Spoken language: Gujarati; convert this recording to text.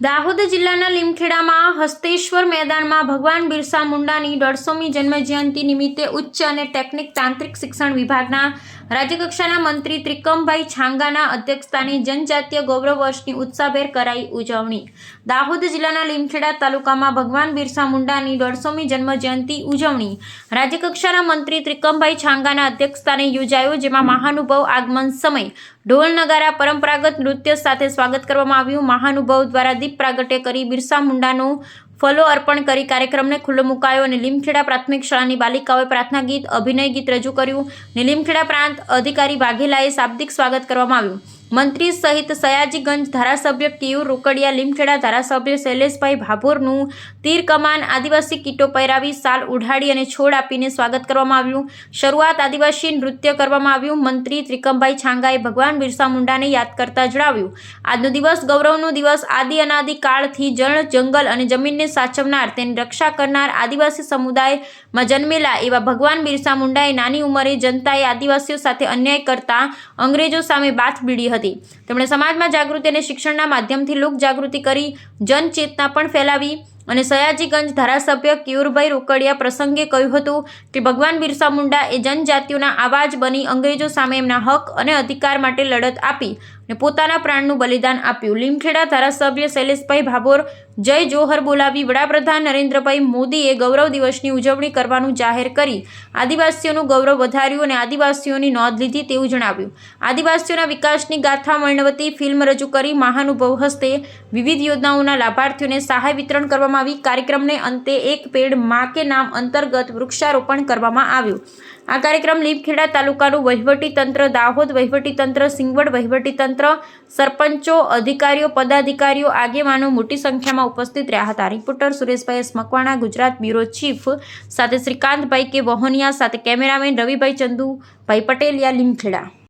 દાહોદ જિલ્લાના લીમખેડામાં હસ્તેશ્વર મેદાનમાં ભગવાન બિરસા મુંડાની દોઢસોમી જન્મજયંતિ નિમિત્તે ઉચ્ચ અને ટેકનિક તાંત્રિક શિક્ષણ વિભાગના રાજ્યકક્ષાના મંત્રી ત્રિકમભાઈ છાંગાના અધ્યક્ષસ્થાને જનજાતીય ગૌરવ વર્ષની ઉત્સાહભેર કરાઈ ઉજવણી. દાહોદ જિલ્લાના લીમખેડા તાલુકામાં ભગવાન બિરસા મુંડાની દોઢસોમી જન્મજયંતિ ઉજવણી. રાજ્યકક્ષાના મંત્રી ત્રિકમભાઈ છાંગાના અધ્યક્ષસ્થાને યોજાયો, જેમાં મહાનુભાવ આગમન સમય ઢોલ નગારા, પરંપરાગત નૃત્ય સાથે સ્વાગત કરવામાં આવ્યું. મહાનુભાવ દ્વારા દીપ પ્રાગટ્ય કરી, બિરસા મુંડાનું ફલો અર્પણ કરી કાર્યક્રમને ખુલ્લો મુકાયો અને લીમખેડા પ્રાથમિક શાળાની બાલિકાઓએ પ્રાર્થના ગીત, અભિનય ગીત રજૂ કર્યું. અને લીમખેડા પ્રાંત અધિકારી વાઘેલાએ શાબ્દિક સ્વાગત કરવામાં આવ્યું. મંત્રી સહિત સયાજીગંજ ધારાસભ્ય કેયુર રોકડિયા, લીમખેડા ધારાસભ્ય શૈલેષભાઈ ભાભોરનું તીર કમાન આદિવાસી કીટો પહેરાવી સાલ ઉઢાડી અને છોડ આપીને સ્વાગત કરવામાં આવ્યું. શરૂઆત આદિવાસી નૃત્ય કરવામાં આવ્યું. મંત્રી ત્રિકમભાઈ છાંગાએ ભગવાન બિરસા મુંડાને યાદ કરતા જણાવ્યું. આજનો દિવસ ગૌરવનો દિવસ. આદિ અનાદિ કાળથી જળ, જંગલ અને જમીનને સાચવનાર, તેની રક્ષા કરનાર આદિવાસી સમુદાયમાં જન્મેલા એવા ભગવાન બિરસા મુંડાએ નાની ઉંમરે જનતાએ આદિવાસીઓ સાથે અન્યાય કરતા અંગ્રેજો સામે બાથ બીડી હતી. તેમણે સમાજમાં જાગૃતિ અને શિક્ષણના માધ્યમથી લોક જાગૃતિ કરી, જનચેતના પણ ફેલાવી અને સયાજીગંજ ધારાસભ્ય કિયુરભાઈ રોકડિયા પ્રસંગે કહ્યું હતું કે ભગવાન બિરસા મુંડા એ જનજાતિઓના આવાજ બની અંગ્રેજો સામે એમના હક અને અધિકાર માટે લડત આપી અને પોતાના પ્રાણનું બલિદાન આપ્યું. લીમખેડા ધારાસભ્ય શૈલેષભાઈ ભાભોર જય જોહર બોલાવી વડાપ્રધાન નરેન્દ્રભાઈ મોદીએ ગૌરવ દિવસની ઉજવણી કરવાનું જાહેર કરી. આદિવાસીઓનું ગૌરવ વધાર્યું અને આદિવાસીઓની નોંધ લીધી તેવું જણાવ્યું. આદિવાસીઓના વિકાસની ગાથા વર્ણવતી ફિલ્મ રજૂ કરી મહાનુભવ હસ્તે વિવિધ યોજનાઓના લાભાર્થીઓને સહાય વિતરણ કરવામાં આવી. કાર્યક્રમને અંતે એક પેડ મા કે નામ અંતર્ગત વૃક્ષારોપણ કરવામાં આવ્યું. આ કાર્યક્રમ લીમખેડા તાલુકાનું વહીવટી તંત્ર, દાહોદ વહીવટી તંત્ર, સિંગવડ વહીવટી તંત્ર, સરપંચો, અધિકારીઓ, પદાધિકારીઓ, આગેવાનો મોટી સંખ્યામાં ઉપસ્થિત રહ્યા હતા. Reporter Sureshbhai Makwana Gujarat bureau chief સાથે શ્રીકાંતભાઈ કે વહોનિયા, સાથે કેમેરામેન રવિભાઈ ચંદુભાઈ પટેલિયા લીમખેડા.